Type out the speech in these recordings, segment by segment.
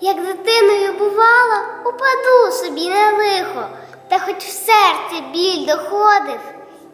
Як дитиною бувала, упаду собі на лихо, та хоч в серці біль доходив,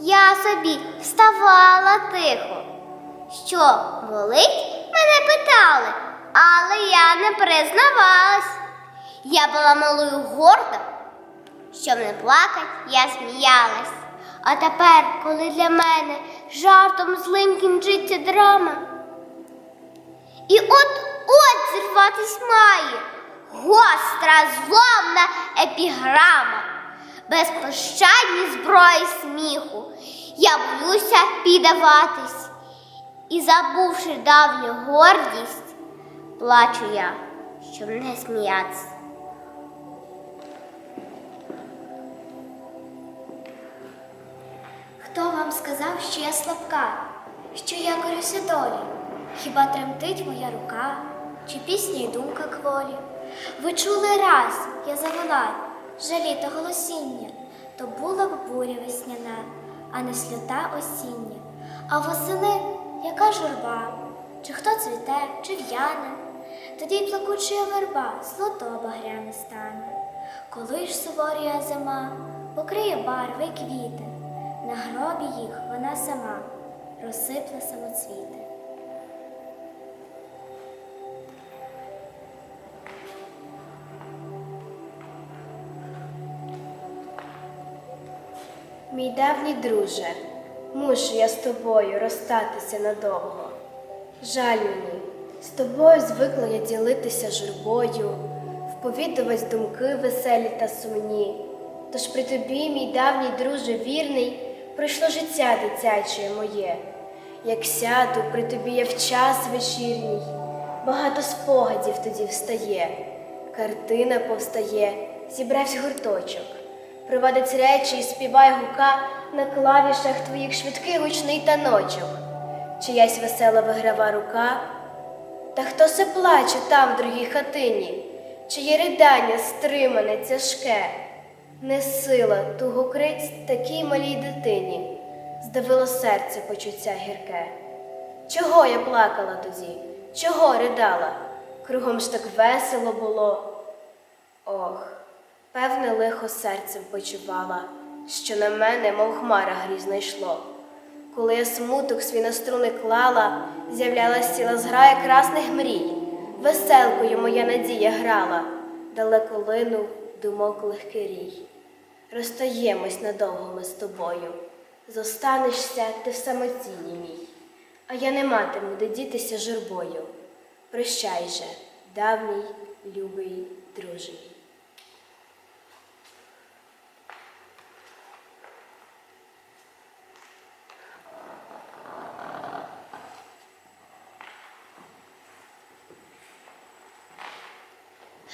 я собі вставала тихо. Що, болить? Мене питали, але я не признавалась. Я була малою горда, щоб не плакать, я сміялась. А тепер, коли для мене жартом злим кінчиться драма, і от-от зірватись має гостра, зломна епіграма, безпощадні зброї сміху. Я боюся піддаватись, і, забувши давню гордість, плачу я, щоб не сміятись. Хто вам сказав, що я слабка, що я корюся долі? Хіба тремтить моя рука, чи пісня й думка кволі? Ви чули раз, я завела жалі та голосіння, то була б буря весняна, а не сльота осіння. А восени яка журба, чи хто цвіте, чи в'яне, тоді й плакуча верба, злото багряне стане. Коли ж суворія зима покриє барви квіти, на гробі їх вона сама розсипла самоцвіти. Мій давній друже, мушу я з тобою розстатися надовго. Жаль мені, з тобою звикла я ділитися журбою, вповідувать думки веселі та сумні. Тож при тобі, мій давній друже вірний, пройшло життя дитяче моє. Як сяду, при тобі я в час вечірній, багато спогадів тоді встає, картина повстає, зібрався гурточок. Приводить речі і співає гука на клавішах твоїх швидкий гучний таночок. Чиясь весела виграва рука. Та хто се плаче там в другій хатині, чиє ридання стримане, тяжке, не сила туго крить такій малій дитині, здавило серце почуття гірке. Чого я плакала тоді? Чого ридала? Кругом ж так весело було. Ох, певне лихо серцем почувала, що на мене, мов хмара грізно йшло. Коли я смуток свій на струни клала, з'являлась ціла зграя красних мрій. Веселкою моя надія грала, далеко линув думок легкий рій. Розстаємось надовго ми з тобою, зостанешся ти в самотіні мій, а я не матиму де дітися журбою. Прощай же, давній, любий, друже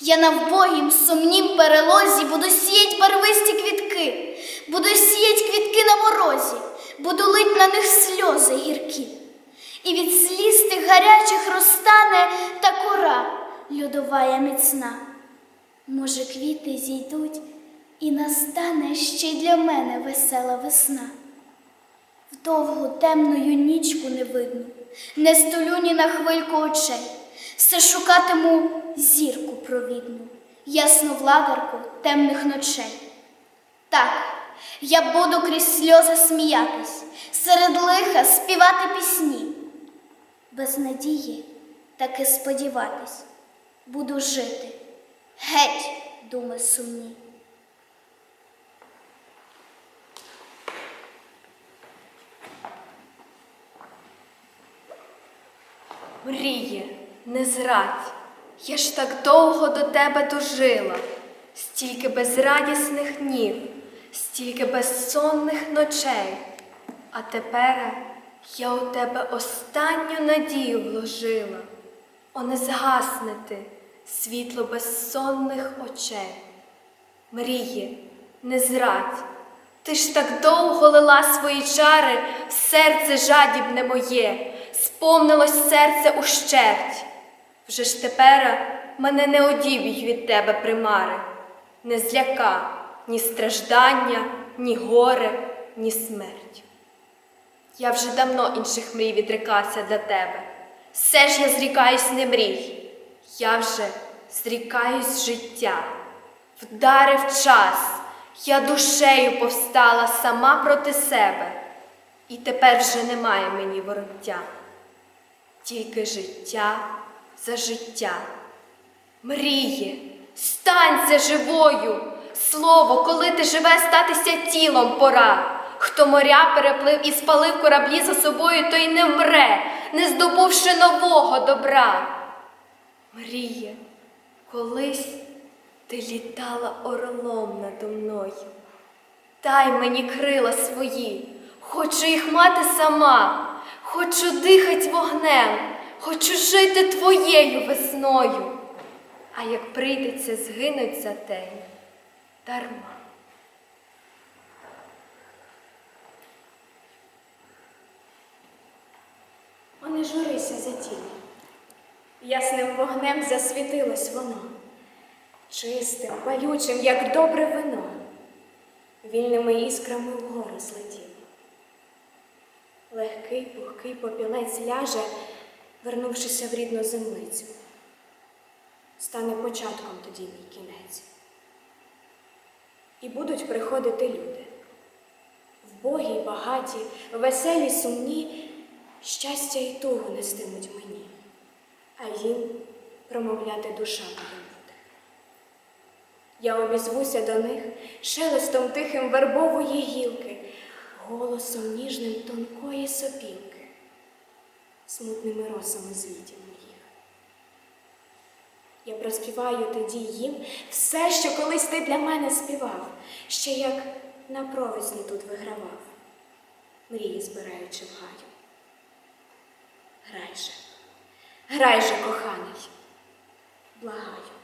Я на вбогім сумнім перелозі буду сіять барвисті квітки, буду сіять квітки на морозі, буду лить на них сльози гіркі. І від сліз тих гарячих розтане та кора льодовая міцна. Може, квіти зійдуть, і настане ще й для мене весела весна. В довгу темною нічку не видно, не столю ні на хвильку очей, все шукатиму зірку провідну, ясну владарку темних ночей. Так, я буду крізь сльози сміятись, серед лиха співати пісні. Без надії таки сподіватись, буду жити. Геть, думи сумні. Мріє, не зрадь, я ж так довго до тебе дожила, стільки безрадісних днів, стільки безсонних ночей, а тепер я у тебе останню надію вложила, о, не згасне ти світло безсонних очей. Мріє, не зрадь. Ти ж так довго лила свої чари в серце жадібне моє, сповнилось серце ущерть. Вже ж тепера мене не одіб'ють від тебе примари, не зляка ні страждання, ні горе, ні смерть. Я вже давно інших мрій відрекався для тебе. Все ж я зрікаюсь не мрій, я вже зрікаюсь життя. Вдарив час, я душею повстала сама проти себе, і тепер вже немає мені вороття, тільки життя за життя. Мріє, станься живою. Слово, коли ти живе, статися тілом пора. Хто моря переплив і спалив кораблі за собою, той не вмре, не здобувши нового добра. Мріє, колись ти літала орлом надо мною. Дай мені крила свої, хочу їх мати сама, хочу дихать вогнем, хочу жити твоєю весною. А як прийдеться згинуть за тею, дарма. О, не журися за тінь. Ясним вогнем засвітилось воно, чистим, палючим, як добре вино, вільними іскрами вгору злетіло. Легкий, пухкий попілець ляже, вернувшися в рідну землицю. Стане початком тоді мій кінець. І будуть приходити люди. Вбогі багаті, веселі, сумні, щастя і тугу нестимуть мені, а їм промовляти душа моя буде. Я обізвуся до них шелестом тихим вербової гілки, голосом ніжним тонкої сопілки, смутними росами звітів моїх. Я проспіваю тоді їм все, що колись ти для мене співав, ще як на провесні тут вигравав, мрії збираючи в гаю. Грай же, грай же, коханий, благаю.